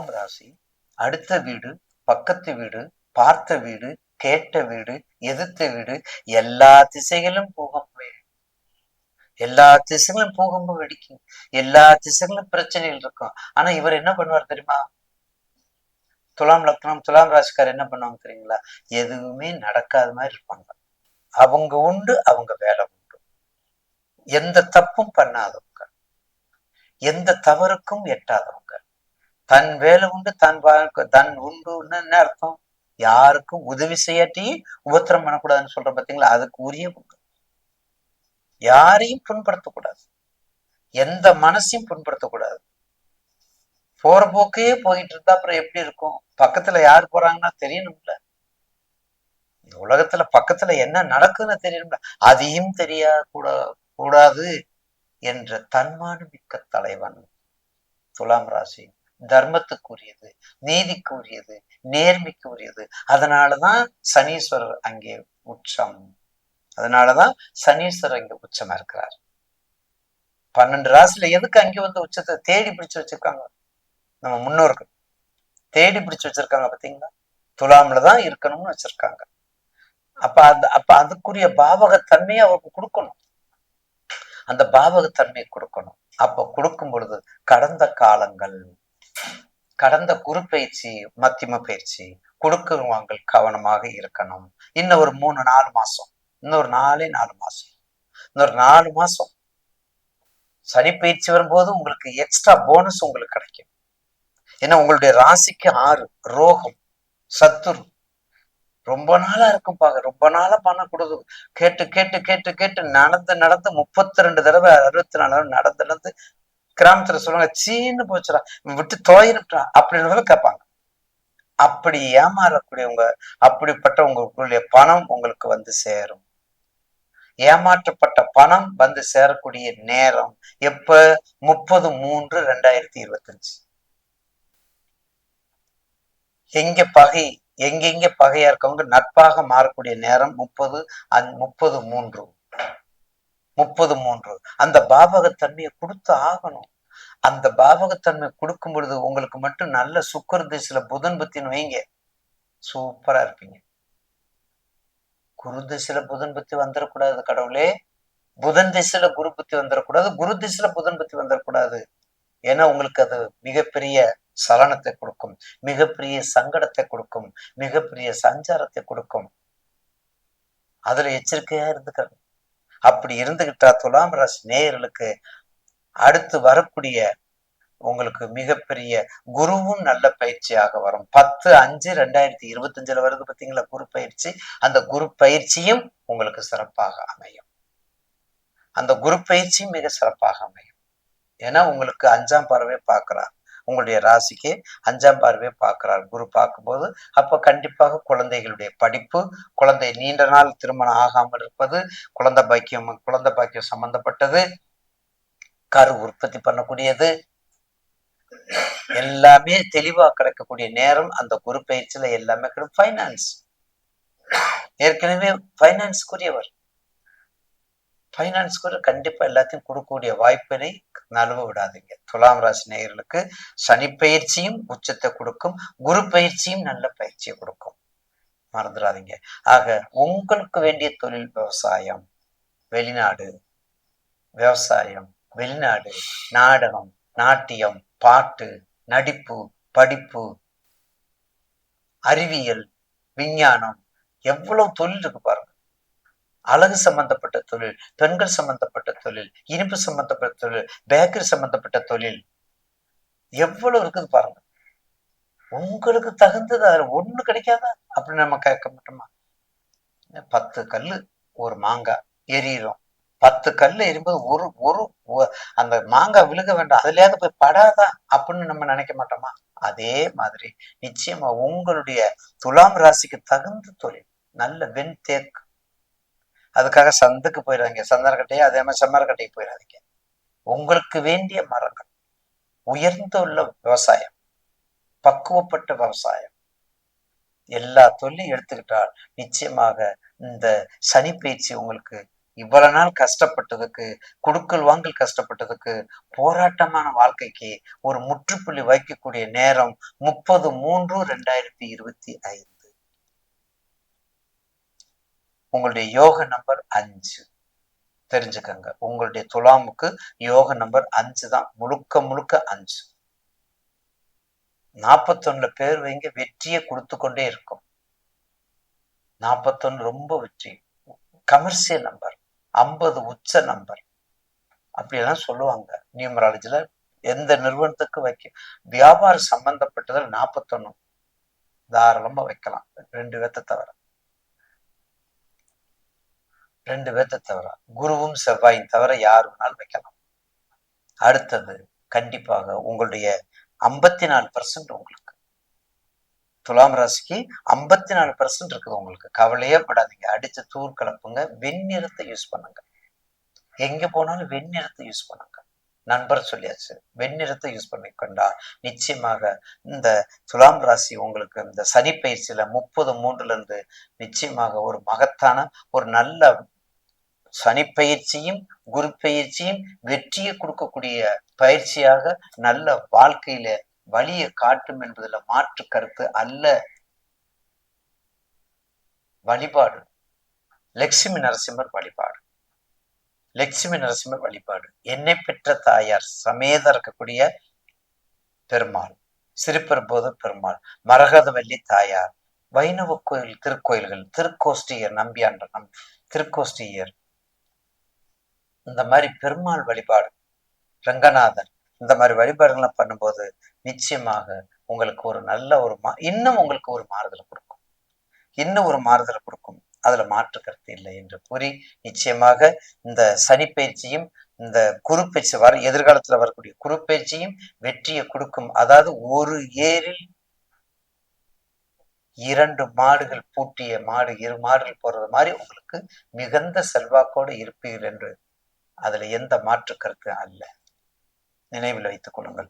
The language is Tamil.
துலாம் ராசி அடுத்த வீடு பக்கத்து வீடு பார்த்த வீடு கேட்ட வீடு எதிர்த்த வீடு எல்லா திசைகளும் பூகம்பம் எல்லா திசைகளும் பூகம்பம் வெடிக்கும் எல்லா திசைகளும் பிரச்சனைகள் இருக்கும். ஆனா இவர் என்ன பண்ணுவார் தெரியுமா? துலாம் லக்னம் துலாம் ராசிக்கார் என்ன பண்ணுவாங்க தெரியுங்களா? எதுவுமே நடக்காத மாதிரி இருப்பாங்க. அவங்க உண்டு அவங்க வேலை உண்டு. எந்த தப்பும் பண்ணாதவங்க. எந்த தவறுக்கும் எட்டாதவங்க. தன் வேலை உண்டு தன் வாழ்க்கை தன் உண்டுன்னு என்ன அர்த்தம். யாருக்கும் உதவி செய்யாட்டி உபத்திரம் பண்ணக்கூடாதுன்னு சொல்ற பாத்தீங்களா? அதுக்கு உரிய உரியவங்க யாரையும் புண்படுத்தக்கூடாது. எந்த மனசையும் புண்படுத்தக்கூடாது. போற போக்கே போயிட்டு இருந்தா அப்புறம் எப்படி இருக்கும்? பக்கத்துல யார் போறாங்கன்னா தெரியணும்ல. இந்த உலகத்துல பக்கத்துல என்ன நடக்குதுன்னு தெரியணும்ல. அதையும் தெரிய கூட கூடாது என்ற தன்மானமிக்க தலைவன் துலாம் ராசி. தர்மத்துக்குரியது நீதிக்குரியது நேர்மைக்குரியது. அதனாலதான் சனீஸ்வரர் அங்கே உச்சம். அதனாலதான் சனீஸ்வரர் அங்கே உச்சமா இருக்கிறார். பன்னெண்டு ராசில எதுக்கு அங்கே வந்து உச்சத்தை தேடி பிடிச்சு வச்சிருக்காங்க? நம்ம முன்னோர்கள். தேடி பிடிச்சு வச்சிருக்காங்க பாத்தீங்களா துலாம்ல தான் இருக்கணும்னு வச்சிருக்காங்க. அப்ப அந்த அப்ப அதுக்குரிய பாவகத்தன்மையை அவருக்கு கொடுக்கணும். அந்த பாவகத்தன்மையை கொடுக்கணும். அப்ப கொடுக்கும் பொழுது கடந்த காலங்கள் கடந்த குரு பயிற்சி மத்தியம பயிற்சி கொடுக்குறவங்க கவனமாக இருக்கணும். இன்னும் ஒரு மூணு நாலு மாசம். இன்னொரு நாலே நாலு மாசம். இன்னொரு நாலு மாசம். சனி பயிற்சி வரும்போது உங்களுக்கு எக்ஸ்ட்ரா போனஸ் உங்களுக்கு கிடைக்கும். ஏன்னா உங்களுடைய ராசிக்கு ஆறு ரோகம் சத்துரு. ரொம்ப நாளா இருக்கும் பாக்க ரொம்ப நாளா பணம் கொடுது. கேட்டு கேட்டு கேட்டு கேட்டு நடந்து நடந்து முப்பத்தி ரெண்டு தடவை அறுபத்தி நாலு தடவை நடந்து நடந்து கிராமத்துல சொல்லுவாங்க சீன்னு போச்சுடா விட்டு தோயினுட்டா அப்படின்னு கேட்பாங்க. அப்படி ஏமாறக்கூடியவங்க அப்படிப்பட்ட உங்களுடைய பணம் உங்களுக்கு வந்து சேரும். ஏமாற்றப்பட்ட பணம் வந்து சேரக்கூடிய நேரம் எப்ப? முப்பது மூன்று ரெண்டாயிரத்தி இருபத்தஞ்சு. எங்க பகை எங்கெங்க பகையா இருக்கவங்க நட்பாக மாறக்கூடிய நேரம் முப்பது அந் முப்பது மூன்று. முப்பது மூன்று அந்த பாவகத்தன்மையை கொடுத்து ஆகணும். அந்த பாவகத்தன்மை கொடுக்கும் பொழுது உங்களுக்கு மட்டும் நல்ல சுக்கர திசையில புதன் பத்தின்னு வைங்க. சூப்பரா இருப்பீங்க. குரு திசையில புதன் பத்தி வந்துடக்கூடாது கடவுளே. புதன் திசையில குரு பத்தி வந்துடக்கூடாது குரு திசையில புதன் பத்தி வந்துடக்கூடாது ஏன்னா உங்களுக்கு அது மிகப்பெரிய சலனத்தை கொடுக்கும் மிகப்பெரிய சங்கடத்தை கொடுக்கும் மிகப்பெரிய சஞ்சாரத்தை கொடுக்கும். அதுல எச்சரிக்கையா இருந்துக்கிறது அப்படி இருந்துகிட்டா துலாம் ராசி நேயர்களுக்கு அடுத்து வரக்கூடிய உங்களுக்கு மிகப்பெரிய குருவும் நல்ல பயிற்சியாக வரும். பத்து அஞ்சு ரெண்டாயிரத்தி இருபத்தஞ்சுல வருது பார்த்தீங்களா குரு பயிற்சி. அந்த குரு பயிற்சியும் உங்களுக்கு சிறப்பாக அமையும். அந்த குரு பயிற்சியும் மிக சிறப்பாக அமையும். ஏன்னா உங்களுக்கு அஞ்சாம் பறவை பார்க்கிறார். உங்களுடைய ராசிக்கு அஞ்சாம் பார்வையை பார்க்கிறார். குரு பார்க்கும்போது அப்போ கண்டிப்பாக குழந்தைகளுடைய படிப்பு குழந்தை நீண்ட நாள் திருமணம் ஆகாமல் இருப்பது குழந்தை பாக்கியம் குழந்தை பாக்கியம் சம்பந்தப்பட்டது கரு உற்பத்தி பண்ணக்கூடியது எல்லாமே தெளிவா கிடைக்கக்கூடிய நேரம் அந்த குரு பயிற்சியில எல்லாமே கிடைக்கும். ஃபைனான்ஸ் ஏற்கனவே ஃபைனான்ஸ்க்குரியவர் ஃபைனான்ஸ்க்கு கண்டிப்பா எல்லாத்தையும் கொடுக்கக்கூடிய வாய்ப்பினை நழுவ விடாதீங்க. துலாம் ராசி நேயர்களுக்கு சனி பயிற்சியும் உச்சத்தை கொடுக்கும். குரு பயிற்சியும் நல்ல பயிற்சியை கொடுக்கும். மறந்துடாதீங்க. ஆக உங்களுக்கு வேண்டிய தொழில் விவசாயம் வெளிநாடு விவசாயம் வெளிநாடு நாடகம் நாட்டியம் பாட்டு நடிப்பு படிப்பு அறிவியல் விஞ்ஞானம் எவ்வளவு தொழில் இருக்கு பாருங்க. அழகு சம்பந்தப்பட்ட தொழில் பெண்கள் சம்பந்தப்பட்ட தொழில் இனிப்பு சம்பந்தப்பட்ட தொழில் பேக்கரி சம்பந்தப்பட்ட தொழில். எவ்வளவு இருக்குது பாருங்க. உங்களுக்கு தகுந்தது அதுல ஒண்ணு கிடைக்காதா? அப்படின்னு நம்ம கேட்க மாட்டோமா? பத்து கல்லு ஒரு மாங்காய் எரியிறோம் பத்து கல் எரியும்போது ஒரு ஒரு அந்த மாங்காய் விழுக வேண்டாம். அதுலயாவது போய் படாதா? அப்படின்னு நம்ம நினைக்க மாட்டோமா? அதே மாதிரி நிச்சயமா உங்களுடைய துலாம் ராசிக்கு தகுந்த தொழில் நல்ல வெண் தேக்கு அதுக்காக சந்துக்கு போயிடாதீங்க. சந்தனக்கட்டையே அதே மாதிரி செம்மரக்கட்டையை போயிடாதீங்க. உங்களுக்கு வேண்டிய மரங்கள் உயர்ந்துள்ள விவசாயம் பக்குவப்பட்ட விவசாயம் எல்லா தொல்லையும் எடுத்துக்கிட்டால் நிச்சயமாக இந்த சனி பயிற்சி உங்களுக்கு இவ்வளவு நாள் கஷ்டப்பட்டதுக்கு குடுக்கல் வாங்கல் கஷ்டப்பட்டதுக்கு போராட்டமான வாழ்க்கைக்கு ஒரு முற்றுப்புள்ளி வைக்கக்கூடிய நேரம் முப்பது மூன்று ரெண்டாயிரத்தி இருபத்தி ஐந்து. உங்களுடைய யோக நம்பர் அஞ்சு. தெரிஞ்சுக்கங்க. உங்களுடைய துலாமுக்கு யோக நம்பர் அஞ்சு தான். முழுக்க முழுக்க அஞ்சு. நாற்பத்தொன்னுல பேர் வைங்க வெற்றியை கொடுத்து கொண்டே இருக்கும். நாற்பத்தொன்னு ரொம்ப வெற்றி. கமர்ஷியல் நம்பர் ஐம்பது உச்ச நம்பர் அப்படியெல்லாம் சொல்லுவாங்க. நியூமராலஜில எந்த நிறுவனத்துக்கு வைக்க வியாபாரம் சம்பந்தப்பட்டதில் நாற்பத்தொன்னு தாராளமா வைக்கலாம். ரெண்டு பேர்த்த தவிர. ரெண்டு பேர்த்த தவிர குருவும் செவ்வாயும் தவிர யார் வேணாலும் வைக்கலாம். அடுத்தது கண்டிப்பாக உங்களுடைய ஐம்பத்தி நாலு பர்சன்ட் உங்களுக்கு. துலாம் ராசிக்கு ஐம்பத்தி நாலு பர்சன்ட் இருக்குது உங்களுக்கு. கவலையே படாதீங்க. அடித்து தூர் கலப்புங்க. வெண்ணிறத்தை யூஸ் பண்ணுங்க. எங்க போனாலும் வெண்ணிறத்தை யூஸ் பண்ணுங்க. நண்பர் சொல்லியாச்சு. வெண்ணிறத்தை யூஸ் பண்ணி கொண்டா நிச்சயமாக இந்த துலாம் ராசி உங்களுக்கு இந்த சனி பயிற்சியில முப்பது மூன்றுல இருந்து நிச்சயமாக ஒரு மகத்தான ஒரு நல்ல சனி பயிற்சியும் குரு பயிற்சியும் வெற்றியை கொடுக்கக்கூடிய பயிற்சியாக நல்ல வாழ்க்கையில வழியை காட்டும் என்பதுல மாற்று கருத்து அல்ல. வழிபாடு. லட்சுமி நரசிம்மர் வழிபாடு. லட்சுமி நரசிம்மர் வழிபாடு. என்னை பெற்ற தாயார் சமேத இருக்கக்கூடிய பெருமாள் சிறுபெரும்போத பெருமாள் மரகதவல்லி தாயார் வைணவ கோயில் திருக்கோயில்கள் திருக்கோஷ்டியர் நம்பியாண்ட நம் திருக்கோஷ்டியர் இந்த மாதிரி பெருமாள் வழிபாடு ரங்கநாதன் இந்த மாதிரி வழிபாடுகள்லாம் பண்ணும்போது நிச்சயமாக உங்களுக்கு ஒரு நல்ல ஒரு மா இன்னும் உங்களுக்கு ஒரு மாறுதலை கொடுக்கும். இன்னும் ஒரு மாறுதலை கொடுக்கும். அதுல மாற்று கருத்து இல்லை என்று கூறி நிச்சயமாக இந்த சனி பயிற்சியும் இந்த குறுப்பயிற்சி வர எதிர்காலத்துல வரக்கூடிய குறுப்பயிற்சியும் வெற்றியை கொடுக்கும். அதாவது ஒரு ஏரில் இரண்டு மாடுகள் பூட்டிய மாடு இரு மாடுகள் போறது மாதிரி உங்களுக்கு மிகுந்த செல்வாக்கோடு இருப்பீர்கள் என்று அதுல எந்த மாற்று கருத்து அல்ல. நினைவில் வைத்துக் கொள்ளுங்கள்.